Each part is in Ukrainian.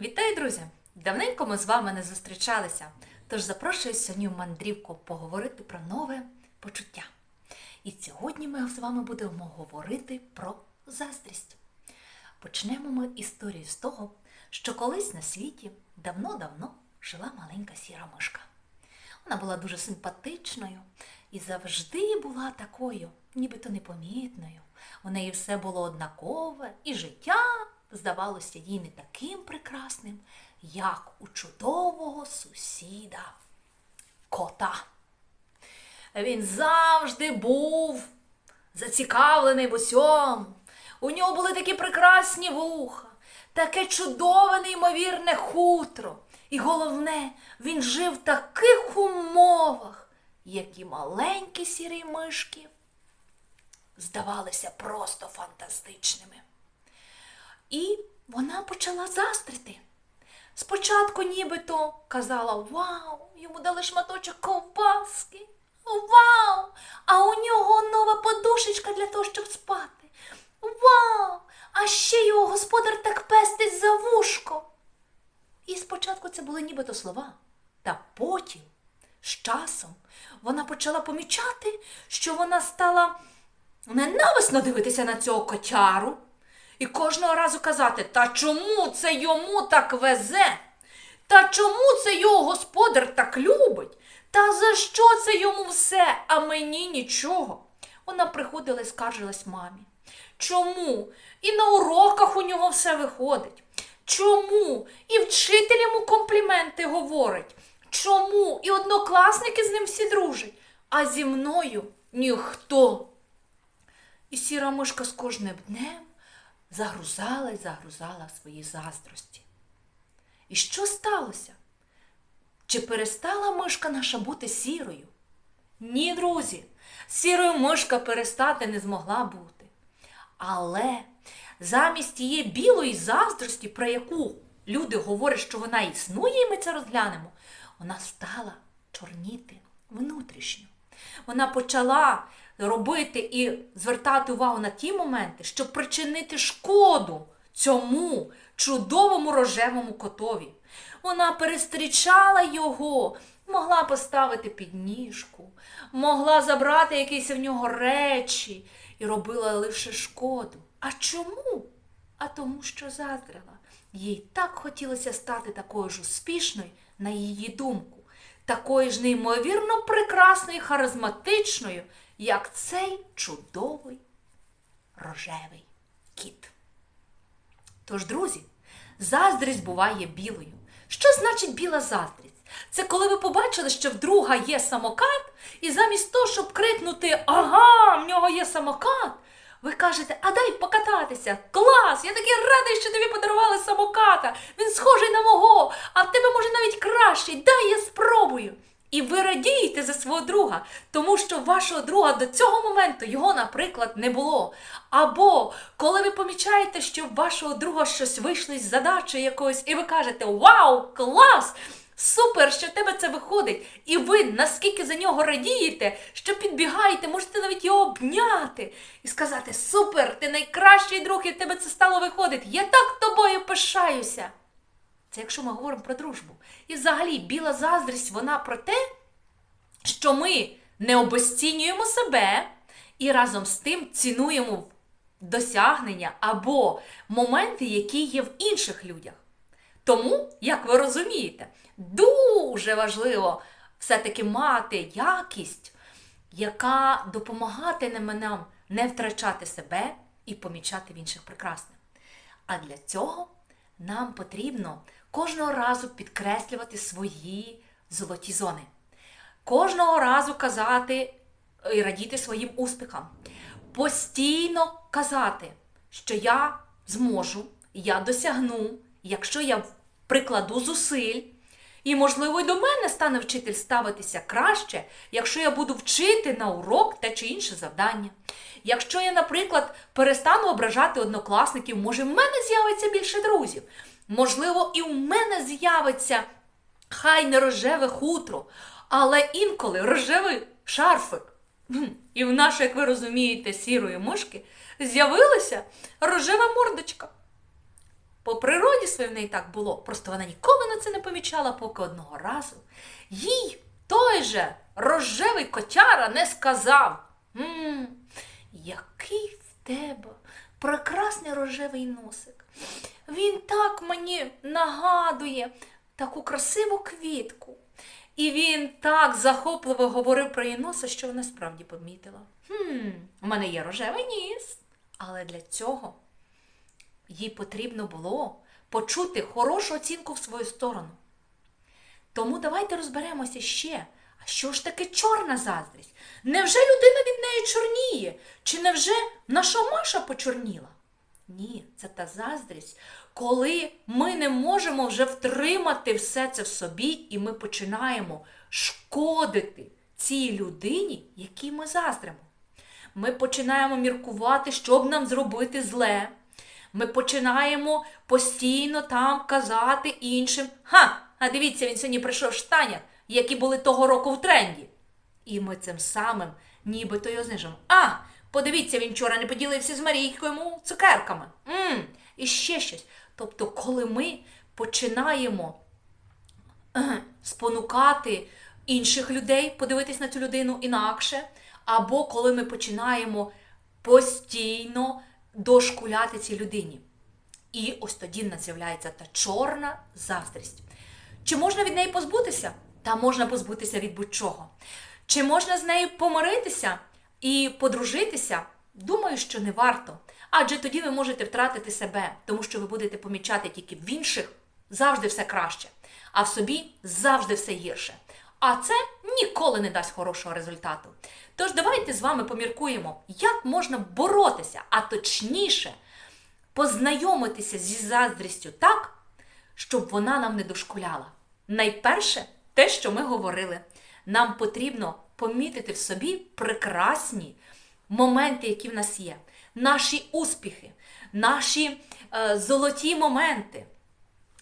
Вітаю, друзі! Давненько ми з вами не зустрічалися, тож запрошую сьогодні в мандрівку поговорити про нове почуття. І сьогодні ми з вами будемо говорити про заздрість. Почнемо ми історію з того, що колись на світі давно-давно жила маленька сіра мишка. Вона була дуже симпатичною і завжди була такою, нібито непомітною. У неї все було однакове, і життя здавалося їй не таким прекрасним, як у чудового сусіда кота. Він завжди був зацікавлений в усьому. У нього були такі прекрасні вуха, таке чудове, неймовірне хутро. І головне, він жив в таких умовах, які маленькі сірі мишки здавалися просто фантастичними. І вона почала заздрити. Спочатку нібито казала Вау, йому дали шматочок ковбаски. Вау! А у нього нова подушечка для того, щоб спати. Вау! А ще його господар так пестить за вушко. І спочатку це були нібито слова, та потім, з часом, вона почала помічати, що вона стала ненависно дивитися на цього котяру і кожного разу казати, та чому це йому так везе? Та чому це його господар так любить? Та за що це йому все, а мені нічого? Вона приходила і скаржилась мамі. Чому? І на уроках у нього все виходить. Чому? І вчитель йому компліменти говорить. Чому? І однокласники з ним всі дружать, а зі мною ніхто. І сіра мишка з кожним днем загрузала і загрузала свої заздрості. І що сталося? Чи перестала мишка наша бути сірою? Ні, друзі, сірою мишка перестати не змогла бути. Але замість тієї білої заздрості, про яку люди говорять, що вона існує, і ми це розглянемо, вона стала чорніти внутрішньо. Вона почала робити і звертати увагу на ті моменти, щоб причинити шкоду цьому чудовому рожевому котові. Вона перестрічала його, могла поставити підніжку, могла забрати якісь в нього речі і робила лише шкоду. А чому? А тому, що заздрила. Їй так хотілося стати такою ж успішною, на її думку, такою ж неймовірно прекрасною, харизматичною, як цей чудовий рожевий кіт. Тож, друзі, заздрість буває білою. Що значить біла заздрість? Це коли ви побачили, що в друга є самокат, і замість того, щоб крикнути Ага, в нього є самокат, ви кажете, а дай покататися. Клас! Я такий радий, що тобі подарували самоката. Він схожий на мого, а в тебе може навіть кращий. Дай я спробую. І ви радієте за свого друга, тому що вашого друга до цього моменту його, наприклад, не було. Або коли ви помічаєте, що вашого друга щось вийшло із задачі якоїсь, і ви кажете Вау, клас! Супер, що в тебе це виходить! І ви наскільки за нього радієте, що підбігаєте, можете навіть його обняти і сказати: Супер, ти найкращий друг, і в тебе це стало виходити. Я так тобою пишаюся. Це якщо ми говоримо про дружбу. І взагалі біла заздрість, вона про те, що ми не обесцінюємо себе і разом з тим цінуємо досягнення або моменти, які є в інших людях. Тому, як ви розумієте, дуже важливо все-таки мати якість, яка допомагатиме нам не втрачати себе і помічати в інших прекрасне. А для цього нам потрібно кожного разу підкреслювати свої золоті зони. Кожного разу казати і радіти своїм успіхам. Постійно казати, що я зможу, я досягну, якщо я прикладу зусиль. І, можливо, й до мене стане вчитель ставитися краще, якщо я буду вчити на урок те чи інше завдання. Якщо я, наприклад, перестану ображати однокласників, може, в мене з'явиться більше друзів. Можливо, і в мене з'явиться хай не рожеве хутро, але інколи рожевий шарфик. І в нашої, як ви розумієте, сірої мишки з'явилася рожева мордочка. По природі своїй в неї так було. Просто вона ніколи на це не помічала, поки одного разу їй той же рожевий котяра не сказав. Мм, який в тебе прекрасний рожевий носик. Він так мені нагадує таку красиву квітку. І він так захопливо говорив про її носа, що вона справді помітила. Хм, у мене є рожевий ніс. Але для цього їй потрібно було почути хорошу оцінку в свою сторону. Тому давайте розберемося ще. А що ж таке чорна заздрість? Невже людина від неї чорніє? Чи невже наша Маша почорніла? Ні, це та заздрість, коли ми не можемо вже втримати все це в собі, і ми починаємо шкодити цій людині, якій ми заздримо. Ми починаємо міркувати, що б нам зробити зле. Ми починаємо постійно там казати іншим: Ха! А дивіться, він сьогодні прийшов в штанях, які були того року в тренді. І ми цим самим нібито його знижимо. А, подивіться, він вчора не поділився з Марійкою йому цукерками. Мм, і ще щось. Тобто, коли ми починаємо спонукати інших людей подивитись на цю людину інакше, або коли ми починаємо постійно дошкуляти цій людині. І ось тоді в з'являється та чорна заздрість. Чи можна від неї позбутися? Та можна позбутися від будь-чого. Чи можна з нею помиритися і подружитися? Думаю, що не варто. Адже тоді ви можете втратити себе, тому що ви будете помічати тільки в інших завжди все краще, а в собі завжди все гірше. А це ніколи не дасть хорошого результату. Тож давайте з вами поміркуємо, як можна боротися, а точніше, познайомитися зі заздрістю так, щоб вона нам не дошкуляла. Найперше, те, що ми говорили, нам потрібно помітити в собі прекрасні моменти, які в нас є, наші успіхи, наші е, золоті моменти.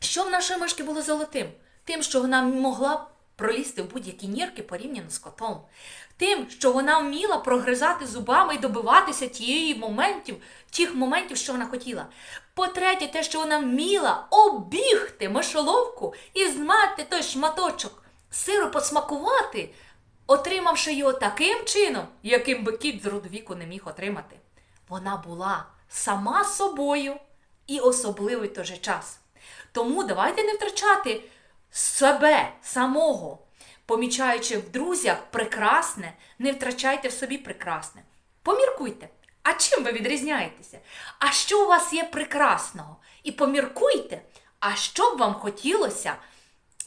Що в нашої мишки було золотим? Тим, що вона могла пролізти в будь-які нірки порівняно з котом. Тим, що вона вміла прогризати зубами і добиватися тієї моментів, тих моментів, що вона хотіла. По-третє, те, що вона вміла обігти мишоловку і змати той шматочок сиру посмакувати, отримавши його таким чином, яким би кіт з роду віку не міг отримати. Вона була сама собою і особливий той же час. Тому давайте не втрачати себе самого, помічаючи в друзях прекрасне, не втрачайте в собі прекрасне. Поміркуйте, а чим ви відрізняєтеся? А що у вас є прекрасного? І поміркуйте, а що б вам хотілося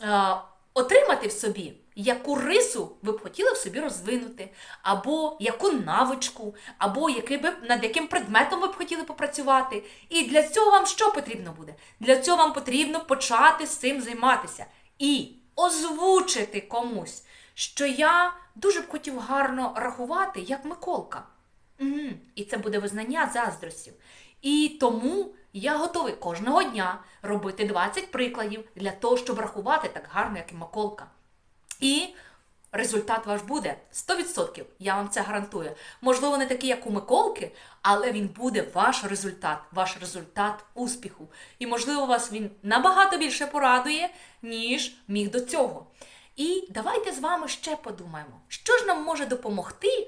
е, отримати в собі, яку рису ви б хотіли в собі розвинути, або яку навичку, або який би, над яким предметом ви б хотіли попрацювати. І для цього вам що потрібно буде? Для цього вам потрібно почати з цим займатися і озвучити комусь, що я дуже б хотів гарно рахувати, як Миколка. Угу. І це буде визнання заздростів. І тому я готовий кожного дня робити 20 прикладів для того, щоб рахувати так гарно, як і Миколка. І результат ваш буде 100%, я вам це гарантую. Можливо, не такий, як у Миколки, але він буде ваш результат, ваш результат успіху. І, можливо, вас він набагато більше порадує, ніж міг до цього. І давайте з вами ще подумаємо, що ж нам може допомогти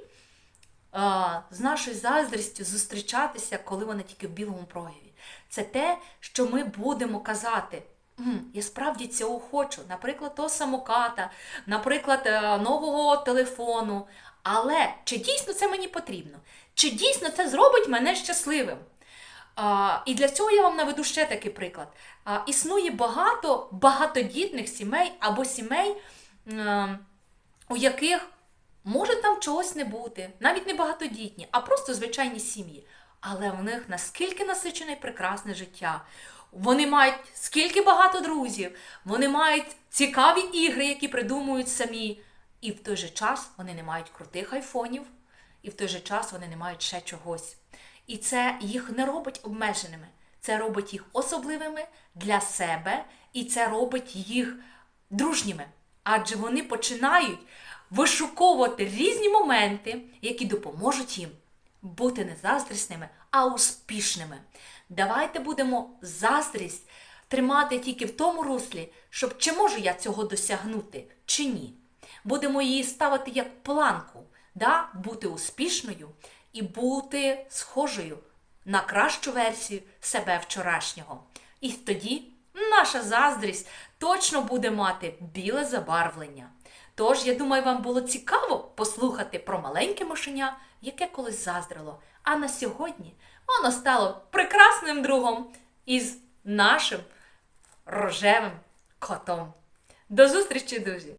а, з нашою заздрістю зустрічатися, коли вона тільки в білому прояві. Це те, що ми будемо казати. Я справді цього хочу, наприклад, того самоката, наприклад, е, нового телефону. Але чи дійсно це мені потрібно? Чи дійсно це зробить мене щасливим? А, і для цього я вам наведу ще такий приклад. А, існує багато багатодітних сімей або сімей, е, у яких може там чогось не бути, навіть не багатодітні, а просто звичайні сім'ї. Але в них наскільки насичене і прекрасне життя. Вони мають скільки багато друзів, вони мають цікаві ігри, які придумують самі. І в той же час вони не мають крутих айфонів, і в той же час вони не мають ще чогось. І це їх не робить обмеженими. Це робить їх особливими для себе, і це робить їх дружніми. Адже вони починають вишуковувати різні моменти, які допоможуть їм бути не заздрісними, а успішними. Давайте будемо заздрість тримати тільки в тому руслі, щоб чи можу я цього досягнути, чи ні. Будемо її ставити як планку, да? бути успішною і бути схожою на кращу версію себе вчорашнього. І тоді наша заздрість точно буде мати біле забарвлення. Тож, я думаю, вам було цікаво послухати про маленьке мишеня, яке колись заздрило. А на сьогодні воно стало прекрасним другом із нашим рожевим котом. До зустрічі, друзі!